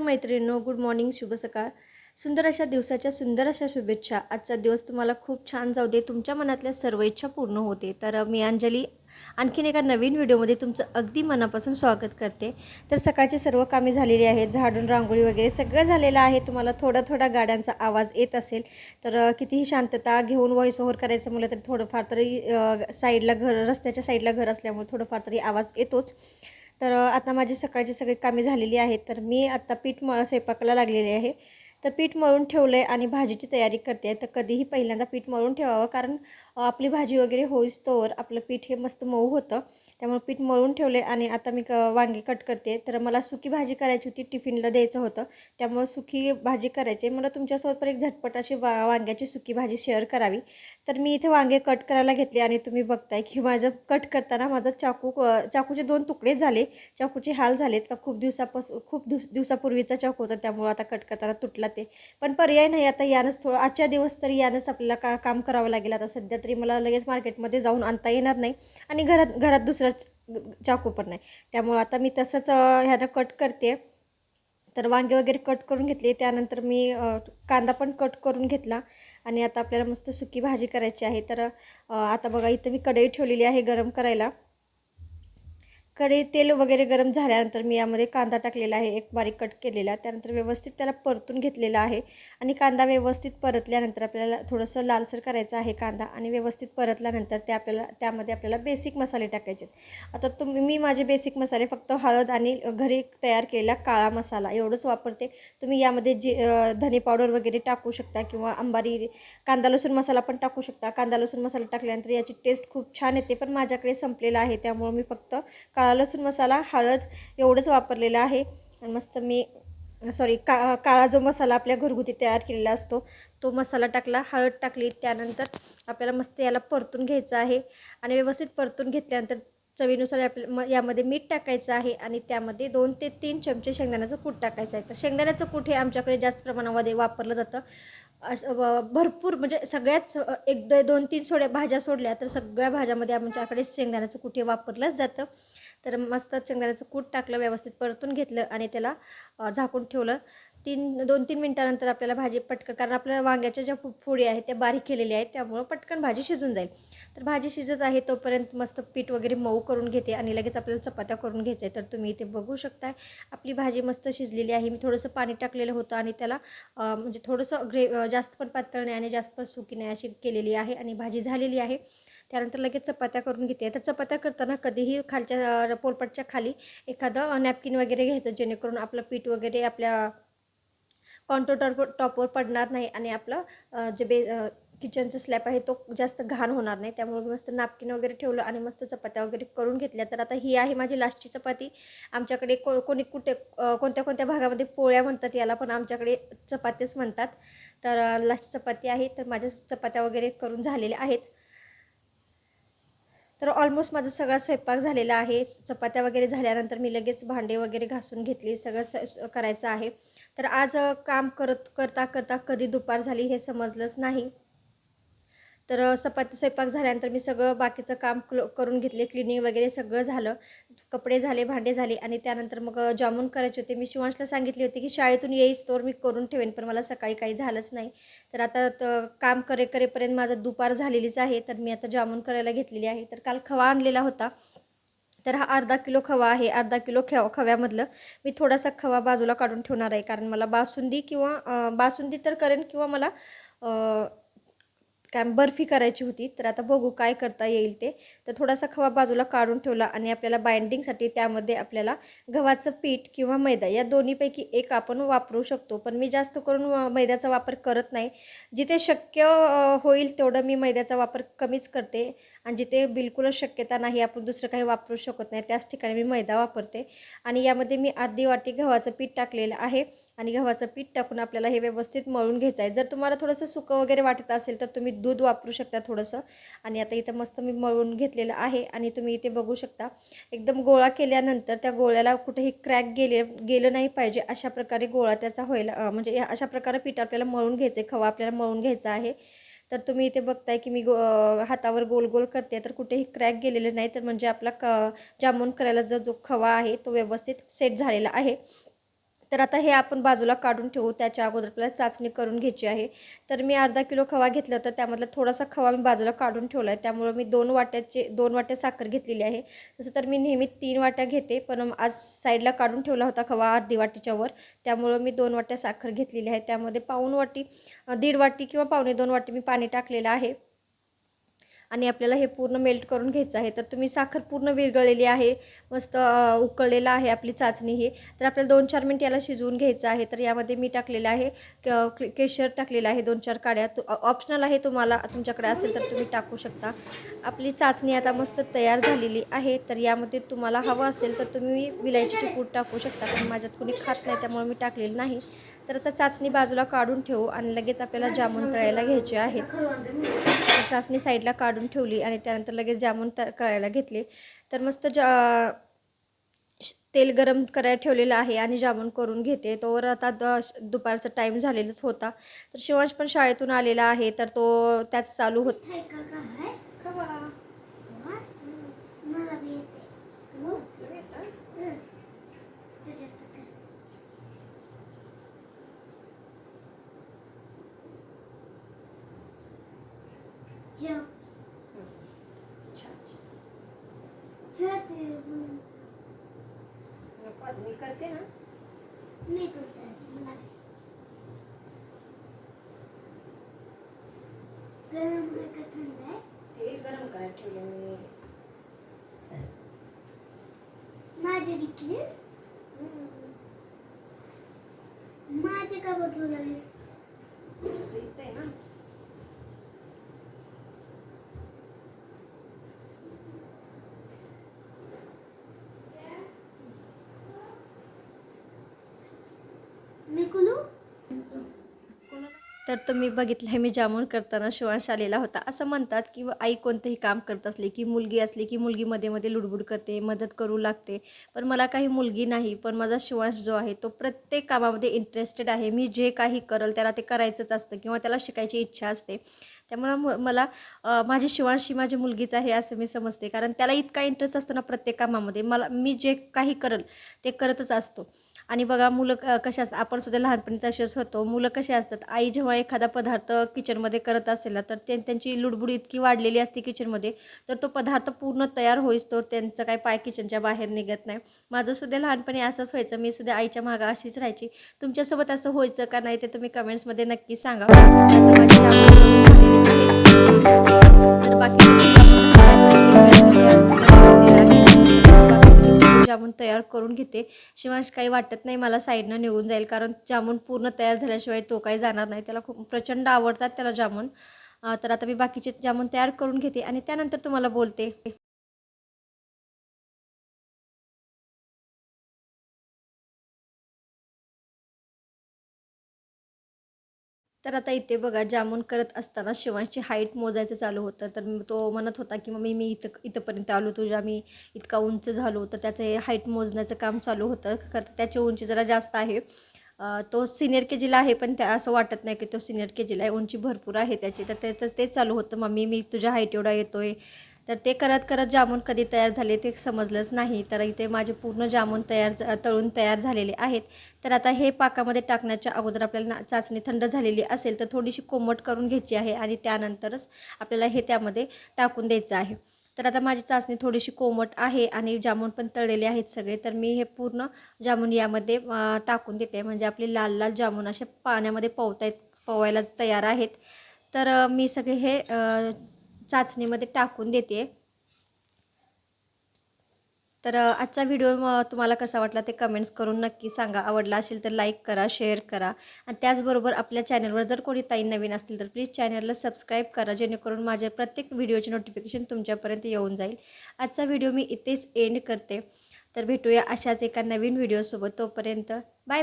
मैत्रिणींनो good morning शुभ सकाळ. सुंदर अशा दिवसाच्या सुंदर अशा शुभेच्छा. आजचा दिवस तुम्हाला खूप छान जाऊ दे. तुमच्या मनातल्या सर्व इच्छा पूर्ण होते. तर मी अंजली आणखीन एका नवीन व्हिडिओमध्ये तुमचं अगदी मनापासून स्वागत करते. तर सकाळची सर्व कामे झालेली आहेत. झाडून रांगोळी वगैरे सगळं झालेलं आहे. तुम्हाला थोडा थोडा गाड्यांचा आवाज येत असेल तर कितीही शांतता घेऊन व्हॉइस ओव्हर करायचं म्हटलं तरी थोडंफार तरी साईडला घर रस्त्याच्या साईडला घर असल्यामुळे थोडंफार तरी आवाज येतोच. तर आता माझी सकाळची सगळी कामे झालेली आहेत. तर मी आता पीठ मळ स्वयंपाकाला लागलेली आहे. तर पीठ मळून ठेवलं आहे आणि भाजीची तयारी करते. तर कधीही पहिल्यांदा पीठ मळून ठेवावं कारण आपली भाजी वगैरे होईस्तोवर आपलं पीठ हे मस्त मऊ होतं. त्यामुळे पीठ मळून ठेवले आणि आता मी क वांगी कट करते. तर मला सुकी भाजी करायची होती टिफिनला द्यायचं होतं. त्यामुळे सुकी भाजी करायची. मला तुमच्यासोबत पण एक झटपट अशी वा वांग्याची सुकी भाजी शेअर करावी. तर मी इथे वांगे कट करायला घेतले आणि तुम्ही बघताय की माझं कट करताना माझा चाकू चाकूचे दोन तुकडे झाले. चाकूचे हाल झालेत. का खूप दिवसापासून खूप दिवस दिवसापूर्वीचा चाकू होता. त्यामुळे आता कट करताना तुटला ते. पण पर्याय नाही. आता यानंच थोडं आजच्या दिवस तरी यानंच आपल्याला का काम करावं लागेल. आता सध्या तरी मला लगेच मार्केटमध्ये जाऊन आणता येणार नाही. आणि घरात घरात दुसरं च- चाकू पण नाही. त्यामुळं आता मी तसंच ह्यानं कट करते. तर वांगे वगैरे कट करून घेतले. त्यानंतर मी कांदा पण कट करून घेतला. आणि आता आपल्याला मस्त सुकी भाजी करायची आहे. तर आता बघा इथं मी कढई ठेवलेली आहे गरम करायला. कढई तेल वगैरे गरम झाल्यानंतर मी यामध्ये कांदा टाकलेला आहे एक बारीक कट केलेला. त्यानंतर व्यवस्थित त्याला परतून घेतलेला आहे आणि कांदा व्यवस्थित परतल्यानंतर आपल्याला थोडंसं लालसर करायचं आहे कांदा आणि व्यवस्थित परतल्यानंतर ते आपल्याला त्यामध्ये आपल्याला बेसिक मसाले टाकायचे आहेत. आता तुम्ही मी माझे बेसिक मसाले फक्त हळद आणि घरी तयार केलेला काळा मसाला एवढंच वापरते. तुम्ही यामध्ये जे धने पावडर वगैरे टाकू शकता किंवा अंबारी कांदा लसूण मसाला पण टाकू शकता. कांदा लसूण मसाला टाकल्यानंतर याची टेस्ट खूप छान येते पण माझ्याकडे संपलेला आहे. त्यामुळं मी फक्त काळा लसूण मसाला हळद एवढंच वापरलेलं आहे. आणि मस्त मी सॉरी का काळा जो मसाला आपल्या घरगुती तयार केलेला असतो तो मसाला टाकला. हळद टाकली त्यानंतर आपल्याला मस्त याला परतून घ्यायचं आहे. आणि व्यवस्थित परतून घेतल्यानंतर चवीनुसार आपल्या म यामध्ये मीठ टाकायचं आहे आणि त्यामध्ये दोन ते तीन चमचे शेंगदाण्याचं कूट टाकायचं आहे. तर शेंगदाण्याचं कूट हे आमच्याकडे जास्त प्रमाणामध्ये वापरलं जातं. असं व- भरपूर म्हणजे सगळ्याच एक दोन तीन सोड्या भाज्या सोडल्या तर सगळ्या भाज्यामध्ये आमच्याकडे शेंगदाण्याचं कुठे वापरलंच जातं. तर मस्त शेंगदाण्याचं कूट टाकलं व्यवस्थित परतून घेतलं आणि त्याला झाकून ठेवलं. तीन दोन तीन मिनटानंतर आपल्याला भाजी पटकन कारण आपल्या वांग्याच्या ज्या फोडी आहेत त्या बारीक केलेल्या आहेत त्यामुळं पटकन भाजी शिजून जाईल. तर भाजी शिजत आहे तोपर्यंत मस्त पीठ वगैरे मऊ करून घेते आणि लगेच आपल्याला चपात्या करून घ्यायचं आहे तर तुम्ही इथे बघू शकताय आपली भाजी मस्त शिजलेली आहे. मी थोडंसं पाणी टाकलेलं होतं आणि त्याला म्हणजे थोडंसं ग्रे जास्त पण पातळ नाही आणि जास्त पण सुकी नाही अशी केलेली आहे आणि भाजी झालेली आहे. त्यानंतर लगेच चपात्या करून घेते. तर चपात्या करताना कधीही खालच्या पोलपटच्या खाली एखादं नॅपकिन वगैरे घ्यायचं जेणेकरून आपलं पीठ वगैरे आपल्या कॉन्टो टॉपवर पडणार नाही आणि आपलं जे बे किचनचं स्लॅब आहे तो जास्त घाण होणार नाही. त्यामुळे मस्त नापकिन वगैरे ठेवलं आणि मस्त चपात्या वगैरे करून घेतल्या. तर आता ही आहे माझी लास्टची चपाती. आमच्याकडे को कोणी कुठे कोणत्या कोणत्या भागामध्ये पोळ्या म्हणतात याला पण आमच्याकडे चपात्याच म्हणतात. तर लास्ट चपाती आहे. तर माझ्या चपात्या वगैरे करून झालेल्या आहेत. तर ऑलमोस्ट माझा सगळा स्वयंपाक झालेला आहे. चपात्या वगैरे झाल्यानंतर मी लगेच भांडे वगैरे घासून घेतली. सगळं स करायचं आहे. तर आज काम करत करता करता कधी दुपार झाली हे समजलंच नाही. तर चपाती स्वयंपाक झाल्यानंतर मी सगळं बाकीचं काम क्लो करून घेतले. क्लिनिंग वगैरे सगळं झालं. कपडे झाले भांडे झाले आणि त्यानंतर मग जामून करायचे होते. मी शिवांशला सांगितले होते की शाळेतून येईस स्टोर मी करून ठेवेन पण मला सकाळी काही झालंच नाही. तर आता काम करे करेपर्यंत माझं दुपार झालेलीच आहे. तर मी आता जामून करायला घेतलेली आहे. तर काल खवा आणलेला होता. तर हा अर्धा किलो खवा आहे. अर्धा किलो खवा खव्यामधलं मी थोडासा खवा बाजूला काढून ठेवणार आहे. कारण मला बासुंदी किंवा बासुंदी तर करेन किंवा मला अ, बर्फी करायची होती तर आता बघू काय करता येईल ते. तर थोडासा खवा बाजूला काढून ठेवला आणि आपल्याला बाइंडिंगसाठी त्यामध्ये आपल्याला गव्हाचं पीठ किंवा मैदा या दोन्हीपैकी एक आपण वापरू शकतो. पण मी जास्त करून मैद्याचा वापर करत नाही. जिथे शक्य होईल तेवढं मी मैद्याचा वापर कमीच करते. आणि जिथे बिलकुलच शक्यता नाही आपण दुसरं काही वापरू शकत नाही. त्याच ठिकाणी मी मैदा वापरते. आणि यामध्ये मी अर्धी वाटी गव्हाचं पीठ टाकलेलं आहे. आणि गव्हाचं पीठ टाकून आपल्याला हे व्यवस्थित मळून घ्यायचं आहे. जर तुम्हाला थोडंसं सुकं वगैरे वाटत असेल तर तुम्ही दूध वापरू शकता थोडंसं. आणि आता इथं मस्त मी मळून घेतलेलं आहे आणि तुम्ही इथे बघू शकता एकदम गोळा केल्यानंतर त्या गोळ्याला कुठेही क्रॅक गेले गेलं नाही पाहिजे अशा प्रकारे गोळा त्याचा व्हायला म्हणजे या- अशा प्रकारे पीठ आपल्याला मळून घ्यायचं आहे. खवा आपल्याला मळून घ्यायचा आहे. तर तुम्ही इथे बघताय की मी गो हातावर गोल गोल करते तर कुठेही क्रॅक गेलेले नाही. तर म्हणजे आपला क जामून करायला जो जो खवा आहे तो व्यवस्थित सेट झालेला आहे. तर आता हे आपण बाजूला काढून ठेवू. त्याच्या अगोदर आपल्याला चाचणी करून घ्यायची आहे. तर मी अर्धा किलो खवा घेतला होता. त्यामधला थोडासा खवा मी बाजूला काढून ठेवला आहे. त्यामुळं मी दोन वाट्याचे दोन वाट्या साखर घेतलेली आहे. तसं तर मी नेहमी तीन वाट्या घेते. पण आज साईडला काढून ठेवला होता खवा अर्धी वाटीच्या वर. त्यामुळं मी दोन वाट्या साखर घेतलेली आहे. त्यामध्ये पाऊन वाटी दीड वाटी किंवा पावणे दोन वाटी मी पाणी टाकलेलं आहे. आणि आपल्याला हे पूर्ण मेल्ट करून घ्यायचं आहे. तर तुम्ही साखर पूर्ण विरघळलेली आहे मस्त उकळलेलं आहे आपली चाचणी ही. तर आपल्याला दोन चार मिनट याला शिजवून घ्यायचं आहे. तर यामध्ये मी टाकलेलं आहे क- केशर टाकलेलं आहे दोन चार काड्या. ऑप्शनल आहे तुम्हाला तुमच्याकडे असेल तर तुम्ही टाकू शकता. आपली चाचणी आता मस्त तयार झालेली आहे. तर यामध्ये तुम्हाला हवं असेल तर तुम्ही विलायचीची पूड टाकू शकता. पण माझ्यात कोणी खात नाही त्यामुळे मी टाकलेलं नाही. तर आता चाचणी बाजूला काढून ठेवू आणि लगेच आपल्याला जामून तळायला घ्यायचे आहेत. चाचणी साईडला काढून ठेवली आणि त्यानंतर लगेच जामून त करायला घेतले. तर मस्त जा तेल गरम करायला ठेवलेलं आहे आणि जामून करून घेते. तोवर आता द दुपारचा टाईम झालेलाच होता. तर शिवांश पण शाळेतून आलेला आहे तर तो त्याच चालू होत हाय का काय खवा मला बी येते हो हं. तुझ्यात का? जेव छत मी करते ना मी तुझ्याची मला गरम आहे का थंड आहे तेल गरम करायला ठेवले मी माझे घेतलीस माझे का बघू लागले ना मी कुलू तर तुम्ही बघितलं आहे मी जामून करताना शिवांश आलेला होता. असं म्हणतात की आई कोणतंही काम करत असली की मुलगी असली की मुलगी मध्ये मध्ये लुडबुड करते मदत करू लागते. पण मला काही मुलगी नाही पण माझा शिवांश जो आहे तो प्रत्येक कामामध्ये इंटरेस्टेड आहे. मी जे काही करल त्याला ते करायचंच असतं किंवा त्याला शिकायची इच्छा असते. त्यामुळं म मला माझी शिवांश ही माझी मुलगीच आहे असं मी समजते. कारण त्याला इतका इंटरेस्ट असतो ना प्रत्येक कामामध्ये. मला मी जे काही करल ते करतच असतो. आणि बघा मुलं क- कशी असतात. आपण सुद्धा लहानपणी तसेच होतो. मुलं कशी असतात? आई जेव्हा एखादा पदार्थ किचनमध्ये करत असेल ना तर ते त्यांची लुडबुड इतकी वाढलेली असते किचनमध्ये तर तो पदार्थ पूर्ण तयार होईस तर त्यांचं काय पाय किचनच्या बाहेर निघत नाही. माझं सुद्धा लहानपणी असंच व्हायचं. मी सुद्धा आईच्या मागं अशीच राहायची. तुमच्यासोबत असं व्हायचं का नाही ते तुम्ही कमेंट्समध्ये नक्की सांगा. तर बाकी जामून तयार करून घेते शिवांश काही वाटत नाही मला साईडनं निघून जाईल. कारण जामून पूर्ण तयार झाल्याशिवाय तो काही जाणार नाही. त्याला खूप प्रचंड आवडतात त्याला जामून. तर आता मी बाकीचे जामून तयार करून घेते आणि त्यानंतर तुम्हाला बोलते. तर आता इथे बघा जामून करत असताना शिवांची हाईट मोजायचं चालू होतं. तर तो म्हणत होता की मम्मी मी इथं इथंपर्यंत आलो. तुझ्या मी इतका उंच झालो तर त्याचं हे हाईट मोजण्याचं काम चालू होतं. खरं तर त्याची उंची जरा जास्त आहे. तो सिनियर के जीला आहे पण त्या असं वाटत नाही की तो सिनियर के जीला आहे. उंची भरपूर आहे त्याची. तर त्याचं तेच चालू होतं. मम्मी मी तुझ्या हाईट एवढा येतोय. तर ते करत करत जामून कधी तयार झाले ते समजलंच नाही. तर इथे माझे पूर्ण जामून तयार तळून तयार झालेले आहेत. तर आता हे पाकामध्ये टाकण्याच्या अगोदर आपल्याला ना- चाचणी थंड झालेली असेल तर थोडीशी कोमट करून घ्यायची आहे आणि त्यानंतरच आपल्याला हे त्यामध्ये टाकून द्यायचं आहे. तर आता माझी चाचणी थोडीशी कोमट आहे आणि जामून पण तळलेले आहेत सगळे. तर मी हे पूर्ण जामून यामध्ये टाकून देते. म्हणजे आपले लाल लाल जामून असे पाण्यामध्ये पोवता पोवायला तयार आहेत. तर मी सगळे हे चाचणीमध्ये टाकून देते. तर आजचा व्हिडिओ तुम्हाला कसा वाटला ते कमेंट्स करून नक्की सांगा. आवडला असेल तर लाईक करा शेअर करा. आणि त्याचबरोबर आपल्या चॅनलवर जर कोणी ताई नवीन असतील तर प्लीज चॅनलला सबस्क्राईब करा जेणेकरून माझ्या प्रत्येक व्हिडिओचे नोटिफिकेशन तुमच्यापर्यंत येऊन जाईल. आजचा व्हिडिओ मी इथेच एंड करते. तर भेटूया अशाच एका नवीन व्हिडिओसोबत. तोपर्यंत बाय बाय